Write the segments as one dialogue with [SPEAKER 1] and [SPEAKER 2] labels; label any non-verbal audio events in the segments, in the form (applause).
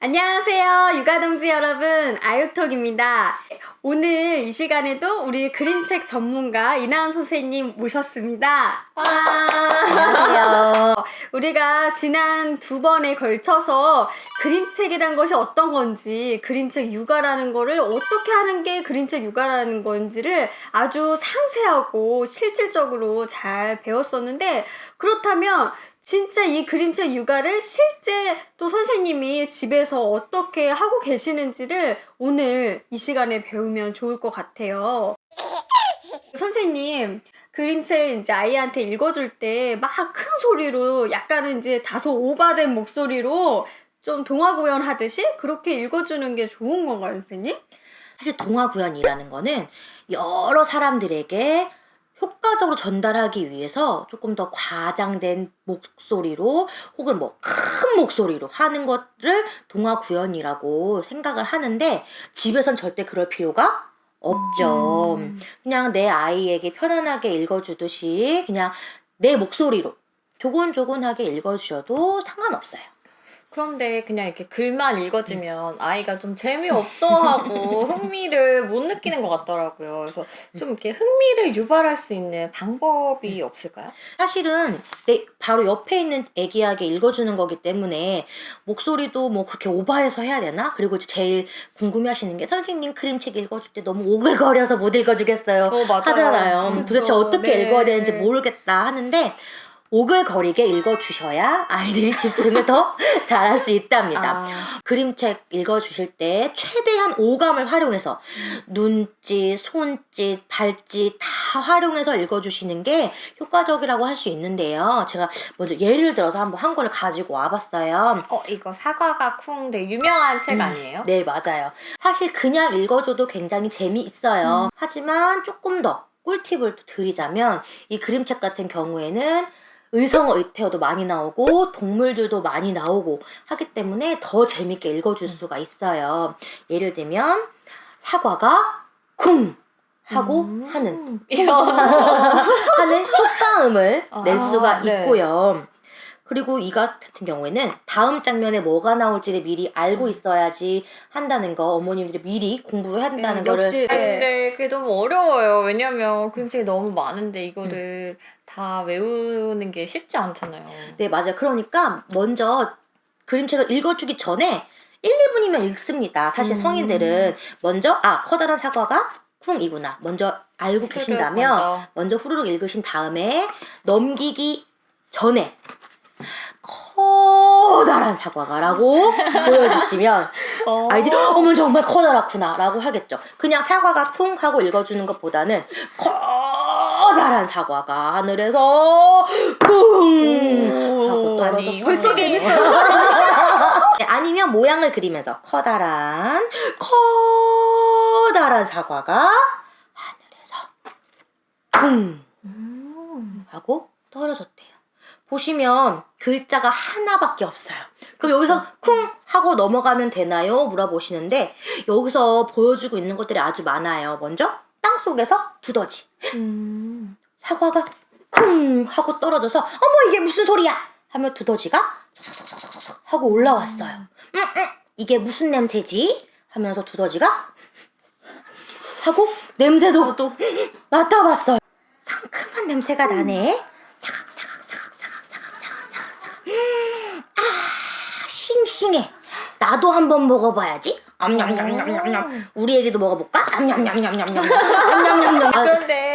[SPEAKER 1] 안녕하세요, 육아동지 여러분. 아육톡입니다. 오늘 이 시간에도 우리 그림책 전문가 이나은 선생님 모셨습니다. 안녕하세요. 우리가 지난 두 번에 걸쳐서 그림책이란 것이 어떤 건지, 그림책 육아라는 거를 어떻게 하는 게 그림책 육아라는 건지를 아주 상세하고 실질적으로 잘 배웠었는데, 그렇다면 진짜 이 그림책 육아를 실제 또 선생님이 집에서 어떻게 하고 계시는지를 오늘 이 시간에 배우면 좋을 것 같아요. 선생님, 그림책 이제 아이한테 읽어줄 때 막 큰 소리로 약간은 이제 다소 오바된 목소리로 좀 동화 구연 하듯이 그렇게 읽어주는 게 좋은 건가요, 선생님?
[SPEAKER 2] 사실 동화 구연이라는 거는 여러 사람들에게 효과적으로 전달하기 위해서 조금 더 과장된 목소리로 혹은 뭐 큰 목소리로 하는 것을 동화 구연이라고 생각을 하는데 집에선 절대 그럴 필요가 없죠.
[SPEAKER 1] 음.
[SPEAKER 2] 그냥 내 아이에게 편안하게 읽어주듯이 그냥 내 목소리로 조곤조곤하게 읽어주셔도 상관없어요.
[SPEAKER 3] 그런데 그냥 이렇게 글만 읽어주면 아이가 좀 재미없어 하고 (laughs) 흥미를 못 느끼는 것 같더라고요. 그래서 좀 이렇게 흥미를 유발할 수 있는 방법이 없을까요?
[SPEAKER 2] 사실은 내 바로 옆에 있는 애기에게 읽어주는 거기 때문에 목소리도 뭐 그렇게 오버해서 해야 되나? 그리고 이제 제일 궁금해하시는 게 선생님 그림책 읽어줄 때 너무 오글거려서 못 읽어주겠어요.
[SPEAKER 3] 어, 맞아요.
[SPEAKER 2] 하잖아요.
[SPEAKER 1] 그렇죠.
[SPEAKER 2] 도대체 어떻게
[SPEAKER 1] 네.
[SPEAKER 2] 읽어야 되는지 모르겠다 하는데 오글거리게 읽어주셔야 아이들이 (laughs) 집중을 더 잘할 수 있답니다.
[SPEAKER 3] 아,
[SPEAKER 2] 그림책 읽어주실 때 최대한 오감을 활용해서 눈짓, 손짓, 발짓 다 활용해서 읽어주시는 게 효과적이라고 할 수 있는데요. 제가 먼저 예를 들어서 한번 한 권을 가지고 와봤어요.
[SPEAKER 3] 어, 이거 사과가 쿵 되게 유명한 책
[SPEAKER 2] 음,
[SPEAKER 3] 아니에요?
[SPEAKER 2] 네, 맞아요. 사실 그냥 읽어줘도 굉장히 재미있어요. 하지만 조금 더 꿀팁을 또 드리자면 이 그림책 같은 경우에는 의성어 의태어도 많이 나오고 동물들도 많이 나오고 하기 때문에 더 재밌게 읽어줄 수가 있어요. 예를 들면 사과가 쿵 하고
[SPEAKER 3] 음.
[SPEAKER 2] 하는
[SPEAKER 3] 이거 (laughs)
[SPEAKER 2] 하는 효과음을
[SPEAKER 3] 아,
[SPEAKER 2] 낼 수가
[SPEAKER 3] 네.
[SPEAKER 2] 있고요. 그리고 이 같은 경우에는 다음 장면에 뭐가 나올지를 미리 알고 있어야지 한다는 거 어머님들이 미리 공부를 한다는
[SPEAKER 1] 음,
[SPEAKER 2] 거를
[SPEAKER 1] 역시
[SPEAKER 3] 아니, 근데 그게 너무 어려워요. 왜냐면 그림책이 너무 많은데 이거를 다 외우는 게 쉽지 않잖아요.
[SPEAKER 2] 네 맞아요. 그러니까 먼저 그림책을 읽어주기 전에 1, 2분이면 읽습니다. 사실
[SPEAKER 3] 음.
[SPEAKER 2] 성인들은 먼저 아 커다란 사과가 쿵이구나 먼저 알고 계신다면
[SPEAKER 3] 먼저.
[SPEAKER 2] 먼저 후루룩 읽으신 다음에 넘기기 전에 커다란 사과가라고 (laughs) 보여주시면
[SPEAKER 3] 어.
[SPEAKER 2] 아이들이 어머 정말 커다랗구나 라고 하겠죠 그냥 사과가 쿵 하고 읽어주는 것보다는 커 다란 사과가 하늘에서 쿵 하고 떨어져서
[SPEAKER 1] 벌써 재밌어요. (laughs)
[SPEAKER 2] 네, 아니면 모양을 그리면서 커다란 커다란 사과가 하늘에서 쿵
[SPEAKER 3] 음.
[SPEAKER 2] 하고 떨어졌대요. 보시면 글자가 하나밖에 없어요. 그럼 여기서 쿵 하고 넘어가면 되나요? 물어보시는데 여기서 보여주고 있는 것들이 아주 많아요. 먼저 땅 속에서 두더지.
[SPEAKER 3] 음.
[SPEAKER 2] 사과가 쿵 하고 떨어져서 어머 이게 무슨 소리야 하며 두더지가 하고 올라왔어요. 음, 음, 이게 무슨 냄새지? 하면서 두더지가 하고 냄새도 또 맡아봤어요. 상큼한 냄새가 나네. 싱싱해. 나도 한번 먹어봐야지. 암냠냠냠냠냠. 우리 애기도 먹어볼까? 암냠냠냠냠냠. 암냠냠냠. 아,
[SPEAKER 3] 그런데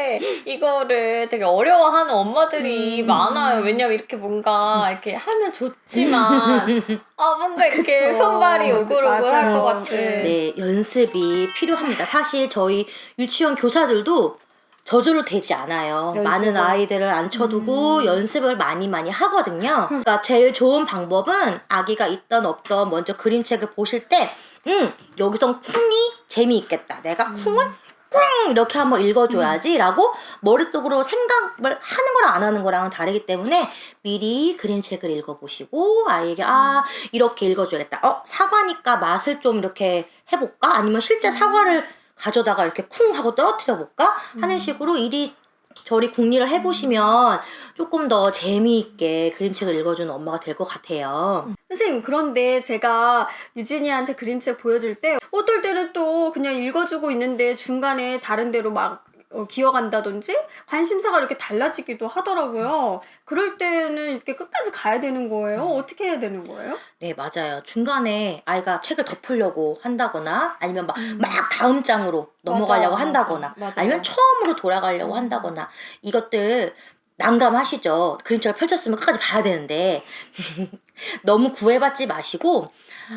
[SPEAKER 3] 이거를 되게 어려워하는 엄마들이
[SPEAKER 1] 음.
[SPEAKER 3] 많아요. 왜냐면 이렇게 뭔가 이렇게 하면 좋지만 (laughs) 아 뭔가 이렇게
[SPEAKER 1] 그쵸.
[SPEAKER 3] 손발이 오글오글 할
[SPEAKER 1] 맞아요.
[SPEAKER 3] 것 같은.
[SPEAKER 2] 네, 연습이 필요합니다. 사실 저희 유치원 교사들도 저절로 되지 않아요.
[SPEAKER 3] 연습을.
[SPEAKER 2] 많은 아이들을 앉혀두고 연습을 많이 많이 하거든요. 그러니까 제일 좋은 방법은 아기가 있던 없던 먼저 그림책을 보실 때, 음, 여기선 쿵이 재미있겠다. 내가 쿵을 쿵 이렇게 한번 읽어줘야지라고 머릿속으로 생각을 하는 거랑 안 하는 거랑은 다르기 때문에 미리 그림책을 읽어보시고 아이에게 아 이렇게 읽어줘야겠다. 어 사과니까 맛을 좀 이렇게 해볼까? 아니면 실제 사과를 가져다가 이렇게 쿵 하고 떨어뜨려 볼까? 하는 식으로 일이 저리 궁리를 해보시면 조금 더 재미있게 그림책을 읽어주는 엄마가 될 것 같아요.
[SPEAKER 1] 선생님 그런데 제가 유진이한테 그림책 보여줄 때 어떨 때는 또 그냥 읽어주고 있는데 중간에 다른 데로 막 어, 기어간다든지 관심사가 이렇게 달라지기도 하더라고요. 그럴 때는 이렇게 끝까지 가야 되는 거예요? 어떻게 해야 되는 거예요?
[SPEAKER 2] 네, 맞아요. 중간에 아이가 책을 덮으려고 한다거나 아니면 막, 막 다음 장으로 넘어가려고
[SPEAKER 3] 맞아,
[SPEAKER 2] 한다거나
[SPEAKER 3] 맞아.
[SPEAKER 2] 아니면 처음으로 돌아가려고 한다거나 이것들 난감하시죠. 그림책을 펼쳤으면 끝까지 봐야 되는데 (laughs) 너무 구애받지 마시고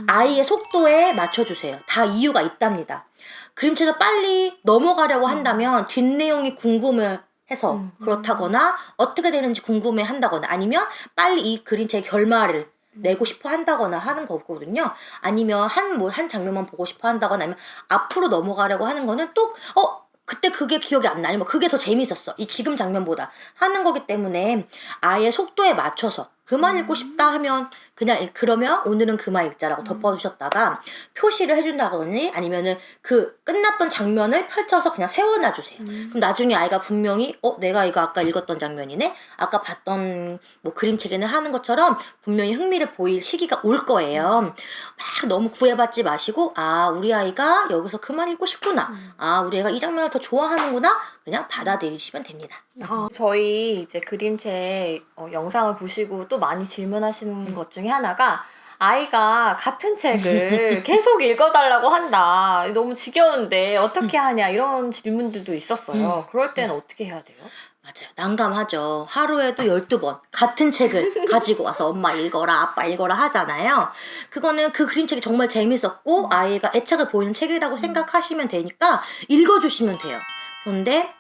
[SPEAKER 2] 아이의 속도에 맞춰주세요. 다 이유가 있답니다. 그림책을 빨리 넘어가려고 한다면 뒷내용이 궁금해 해서
[SPEAKER 3] 음.
[SPEAKER 2] 그렇다거나 어떻게 되는지 궁금해 한다거나 아니면 빨리 이 그림책의 결말을 내고 싶어 한다거나 하는 거거든요. 아니면 한 뭐 한 장면만 보고 싶어 한다거나 아니면 앞으로 넘어가려고 하는 거는 또 어 그때 그게 기억이 안 나. 아니면 그게 더 재밌었어. 이 지금 장면보다 하는 거기 때문에 아예 속도에 맞춰서 그만 읽고 싶다 하면 그냥 읽- 그러면 오늘은 그만 읽자라고 덮어주셨다가 표시를 해준다거니 아니면은 그 끝났던 장면을 펼쳐서 그냥 세워놔 주세요. 그럼 나중에 아이가 분명히 어 내가 이거 아까 읽었던 장면이네? 아까 봤던 뭐 그림책에는 하는 것처럼 분명히 흥미를 보일 시기가 올 거예요. 막 너무 구애받지 마시고 아 우리 아이가 여기서 그만 읽고 싶구나. 아 우리 애가 이 장면을 더 좋아하는구나. 그냥 받아들이시면 됩니다.
[SPEAKER 1] 아,
[SPEAKER 3] 저희 이제 그림책 어, 영상을 보시고 또 많이 질문하시는 것 중에 하나가 아이가 같은 책을 (laughs) 계속 읽어달라고 한다. 너무 지겨운데 어떻게 하냐 이런 질문들도 있었어요. 그럴 때는 어떻게 해야 돼요?
[SPEAKER 2] 맞아요. 난감하죠. 하루에도 12번 같은 책을 (laughs) 가지고 와서 엄마 읽어라 아빠 읽어라 하잖아요. 그거는 그 그림책이 정말 재밌었고 아이가 애착을 보이는 책이라고 생각하시면 되니까 읽어주시면 돼요. 그런데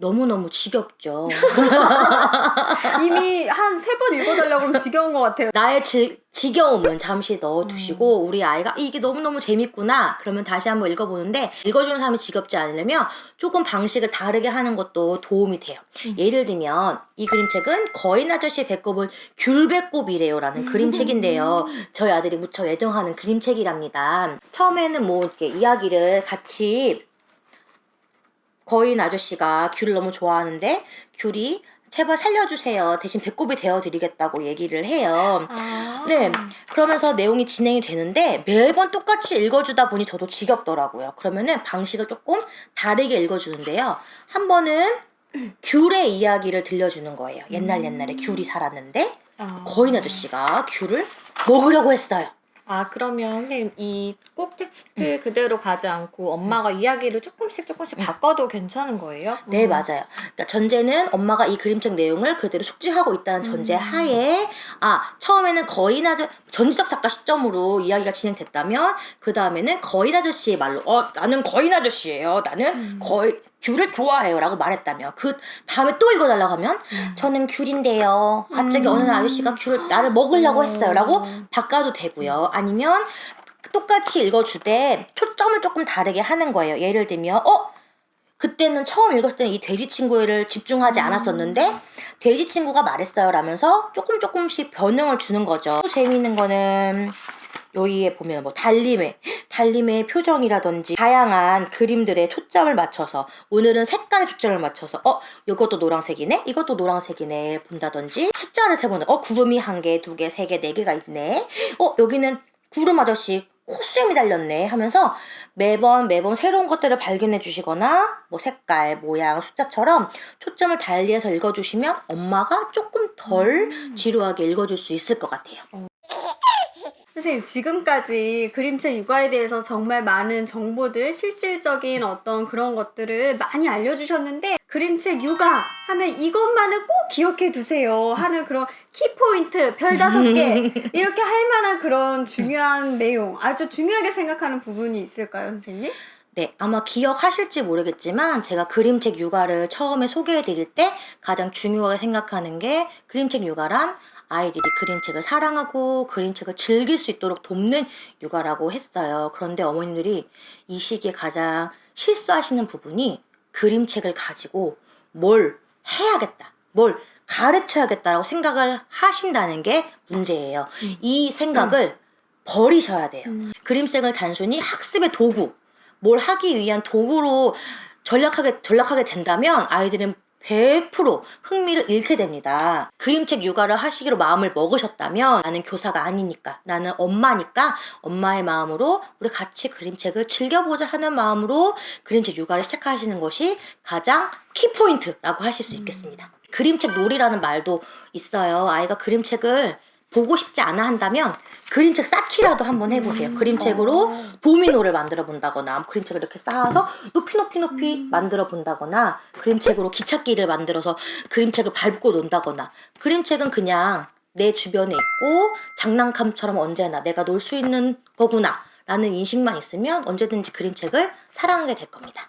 [SPEAKER 2] 너무너무 지겹죠. (laughs)
[SPEAKER 1] 이미 한 세 번 읽어달라고 그러면 지겨운 것 같아요.
[SPEAKER 2] 나의 지, 지겨움은 잠시 넣어두시고 우리 아이가 이게 너무너무 재밌구나. 그러면 다시 한번 읽어보는데 읽어주는 사람이 지겹지 않으려면 조금 방식을 다르게 하는 것도 도움이 돼요. 예를 들면 이 그림책은 거인 아저씨 배꼽은 귤배꼽이래요 라는 그림책인데요. 저희 아들이 무척 애정하는 그림책이랍니다. 처음에는 뭐 이렇게 이야기를 같이 거인 아저씨가 귤을 너무 좋아하는데 귤이 제발 살려주세요. 대신 배꼽이 되어드리겠다고 얘기를 해요.
[SPEAKER 1] 아.
[SPEAKER 2] 네. 그러면서 내용이 진행이 되는데 매번 똑같이 읽어주다 보니 저도 지겹더라고요. 그러면은 방식을 조금 다르게 읽어주는데요. 한 번은 귤의 이야기를 들려주는 거예요. 옛날 옛날에 귤이 살았는데
[SPEAKER 3] 아.
[SPEAKER 2] 거인 아저씨가 귤을 먹으려고 했어요.
[SPEAKER 3] 아 그러면 선생님 이 꼭 텍스트 그대로 가지 않고 엄마가 이야기를 조금씩 조금씩 바꿔도 괜찮은 거예요?
[SPEAKER 2] 네,
[SPEAKER 3] 음.
[SPEAKER 2] 맞아요. 그러니까 전제는 엄마가 이 그림책 내용을 그대로 숙지하고 있다는 전제 하에, 아, 처음에는 거인 아저, 전지적 작가 시점으로 이야기가 진행됐다면, 그 다음에는 거인 아저씨의 말로, 어, 나는 거인 아저씨예요. 나는 거의, 귤을 좋아해요. 라고 말했다면, 그 다음에 또 읽어달라고 하면, 저는 귤인데요. 갑자기 어느 날 아저씨가 귤을 나를 먹으려고 했어요. 라고 바꿔도 되고요. 아니면, 똑같이 읽어주되, 초점을 조금 다르게 하는 거예요. 예를 들면, 어? 그때는 처음 읽었을 때는 이 돼지 친구를 집중하지 않았었는데 돼지 친구가 말했어요 라면서 조금 조금씩 변형을 주는 거죠. 또 재미있는 거는 여기에 보면 뭐 달림의 달림의 표정이라든지 다양한 그림들의 초점을 맞춰서 오늘은 색깔의 초점을 맞춰서 어 이것도 노란색이네? 이것도 노란색이네? 본다든지 숫자를 세보는 어 구름이 한 개, 두 개, 세 개, 네 개가 있네? 어 여기는 구름 아저씨 코수염이 달렸네? 하면서 매번 매번 새로운 것들을 발견해 주시거나 뭐 색깔, 모양, 숫자처럼 초점을 달리해서 읽어주시면 엄마가 조금 덜 지루하게 읽어줄 수 있을 것 같아요.
[SPEAKER 1] 선생님 지금까지 그림책 육아에 대해서 정말 많은 정보들 실질적인 어떤 그런 것들을 많이 알려주셨는데 그림책 육아 하면 이것만은 꼭 기억해 두세요 하는 그런 키포인트 별 다섯 개 (laughs) 이렇게 할 만한 그런 중요한 내용 아주 중요하게 생각하는 부분이 있을까요 선생님?
[SPEAKER 2] 네, 아마 기억하실지 모르겠지만 제가 그림책 육아를 처음에 소개해 드릴 때 가장 중요하게 생각하는 게 그림책 육아란 아이들이 그림책을 사랑하고 그림책을 즐길 수 있도록 돕는 육아라고 했어요. 그런데 어머님들이 이 시기에 가장 실수하시는 부분이 그림책을 가지고 뭘 해야겠다, 뭘 가르쳐야겠다라고 생각을 하신다는 게 문제예요. 이 생각을 버리셔야 돼요.
[SPEAKER 1] 음.
[SPEAKER 2] 그림책을 단순히 학습의 도구, 뭘 하기 위한 도구로 전략하게 전략하게 된다면 아이들은 100% 흥미를 잃게 됩니다. 그림책 육아를 하시기로 마음을 먹으셨다면 나는 교사가 아니니까 나는 엄마니까 엄마의 마음으로 우리 같이 그림책을 즐겨보자 하는 마음으로 그림책 육아를 시작하시는 것이 가장 키포인트라고 하실 수 있겠습니다. 그림책 놀이라는 말도 있어요. 아이가 그림책을 보고 싶지 않아 한다면 그림책 쌓기라도 한번 해보세요. 그림책으로 도미노를 만들어 본다거나 그림책을 이렇게 쌓아서 높이 높이 높이 만들어 본다거나 그림책으로 기찻길을 만들어서 그림책을 밟고 논다거나 그림책은 그냥 내 주변에 있고 장난감처럼 언제나 내가 놀 수 있는 거구나 라는 인식만 있으면 언제든지 그림책을 사랑하게 될 겁니다.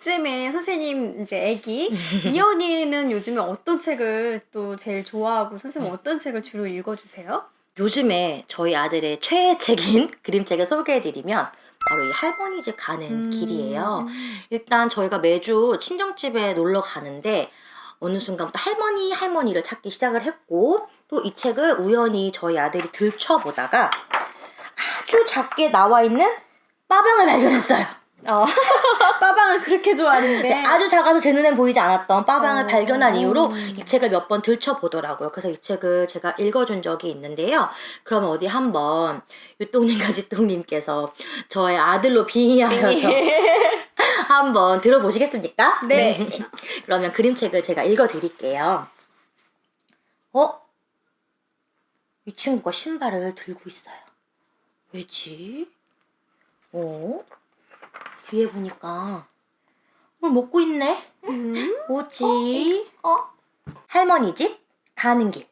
[SPEAKER 1] 쯤에 선생님 이제 애기 (laughs) 이연이는 요즘에 어떤 책을 또 제일 좋아하고 선생님 어떤 책을 주로 읽어주세요?
[SPEAKER 2] 요즘에 저희 아들의 최애 책인 (laughs) 그림책을 소개해드리면 바로 이 할머니 집 가는
[SPEAKER 1] 음.
[SPEAKER 2] 길이에요. 일단 저희가 매주 친정집에 놀러 가는데 어느 순간부터 할머니 할머니를 찾기 시작을 했고 또 이 책을 우연히 저희 아들이 들춰보다가 아주 작게 나와 있는 빠방을 발견했어요.
[SPEAKER 3] 어. (laughs)
[SPEAKER 1] 빠방을 그렇게 좋아하는데
[SPEAKER 2] 네, 아주 작아서 제 눈엔 보이지 않았던 빠방을
[SPEAKER 1] 어.
[SPEAKER 2] 발견한 이후로 이 책을 몇 번 들춰보더라고요. 그래서 이 책을 제가 읽어준 적이 있는데요. 그러면 어디 한번 유똥님과 지똥님께서 저의 아들로 빙의하여서 (laughs) 한번 들어보시겠습니까?
[SPEAKER 1] 네. (laughs)
[SPEAKER 2] 그러면 그림책을 제가 읽어드릴게요. 어? 이 친구가 신발을 들고 있어요. 왜지? 어? 뒤에 보니까 뭘 먹고 있네?
[SPEAKER 1] 음?
[SPEAKER 2] 뭐지?
[SPEAKER 3] 어?
[SPEAKER 2] 할머니 집 가는 길.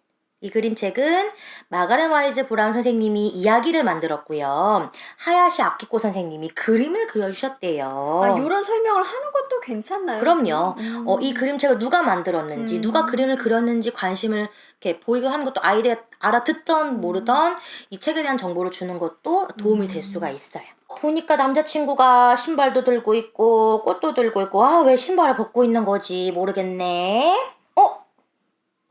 [SPEAKER 2] 이 그림책은 마가렛 와이즈 브라운 선생님이 이야기를 만들었고요. 하야시 아키코 선생님이 그림을 그려주셨대요.
[SPEAKER 1] 아, 이런 설명을 하는 것도 괜찮나요?
[SPEAKER 2] 그럼요.
[SPEAKER 1] 음.
[SPEAKER 2] 어, 이 그림책을 누가 만들었는지,
[SPEAKER 1] 음.
[SPEAKER 2] 누가 그림을 그렸는지 관심을 이렇게 보이게 하는 것도 아이들이 알아듣던 모르던 이 책에 대한 정보를 주는 것도 도움이 될 수가 있어요. 보니까 남자친구가 신발도 들고 있고 꽃도 들고 있고 아 왜 신발을 벗고 있는 거지 모르겠네. 어?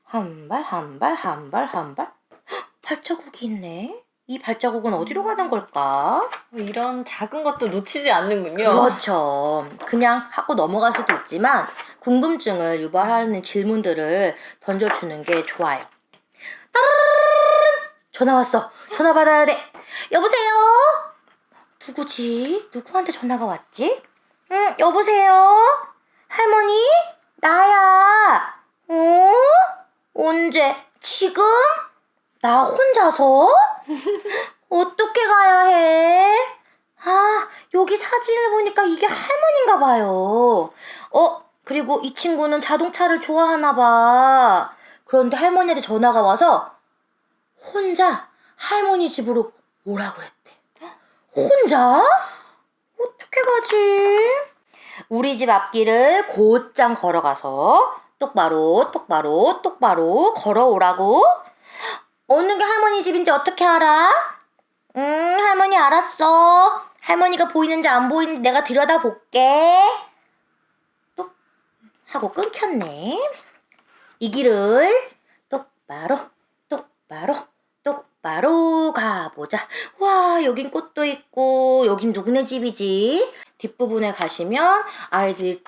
[SPEAKER 2] 한 발, 한 발, 한 발, 한 발. 헉, (gasps) 발자국이 있네. 이 발자국은 어디로 가는 걸까?
[SPEAKER 3] 뭐 이런 작은 것도 놓치지 않는군요.
[SPEAKER 2] 그렇죠. 그냥 하고 넘어갈 수도 있지만 궁금증을 유발하는 질문들을 던져주는 게 좋아요. 따르르르르 전화 왔어. 전화 받아야 돼. 여보세요? 누구지? 누구한테 전화가 왔지? 응, 여보세요? 할머니? 나야. 어? 언제? 지금? 나 혼자서? (laughs) 어떻게 가야 해? 아, 여기 사진을 보니까 이게 할머니인가 봐요. 어, 그리고 이 친구는 자동차를 좋아하나 봐. 그런데 할머니한테 전화가 와서 혼자 할머니 집으로 오라 그랬대. 혼자? 어떻게 가지? 우리 집 앞길을 곧장 걸어가서 똑바로 똑바로 똑바로 걸어오라고? 어느 게 할머니 집인지 어떻게 알아? 응, 할머니 알았어. 할머니가 보이는지 안 보이는지 내가 들여다 볼게. 뚝 하고 끊겼네. 이 길을 똑바로 똑바로 똑 바로 가보자. 와, 여긴 꽃도 있고 여긴 누구네 집이지? 뒷부분에 가시면 아이들이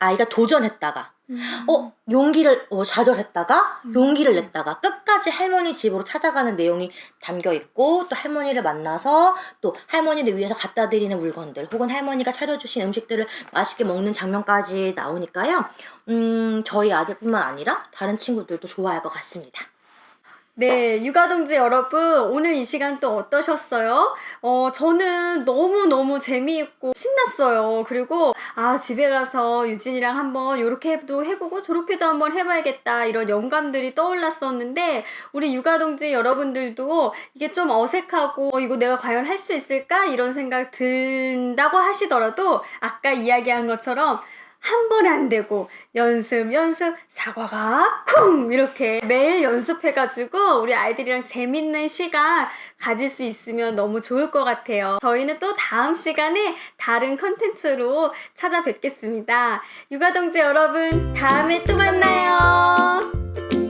[SPEAKER 2] 아이가 도전했다가 어 용기를 어, 좌절했다가 용기를 냈다가 끝까지 할머니 집으로 찾아가는 내용이 담겨 있고 또 할머니를 만나서 또 할머니를 위해서 갖다 드리는 물건들 혹은 할머니가 차려주신 음식들을 맛있게 먹는 장면까지 나오니까요. 음 저희 아들뿐만 아니라 다른 친구들도 좋아할 것 같습니다.
[SPEAKER 1] 네, 육아동지 여러분, 오늘 이 시간 또 어떠셨어요? 어, 저는 너무너무 재미있고 신났어요. 그리고, 아, 집에 가서 유진이랑 한번 요렇게도 해보고 저렇게도 한번 해봐야겠다. 이런 영감들이 떠올랐었는데, 우리 육아동지 여러분들도 이게 좀 어색하고, 어, 이거 내가 과연 할 수 있을까? 이런 생각 든다고 하시더라도, 아까 이야기한 것처럼, 한 번에 안 되고 연습 연습 사과가 쿵 이렇게 매일 연습해가지고 우리 아이들이랑 재밌는 시간 가질 수 있으면 너무 좋을 것 같아요. 저희는 또 다음 시간에 다른 컨텐츠로 찾아뵙겠습니다. 육아동지 여러분 다음에 또 만나요.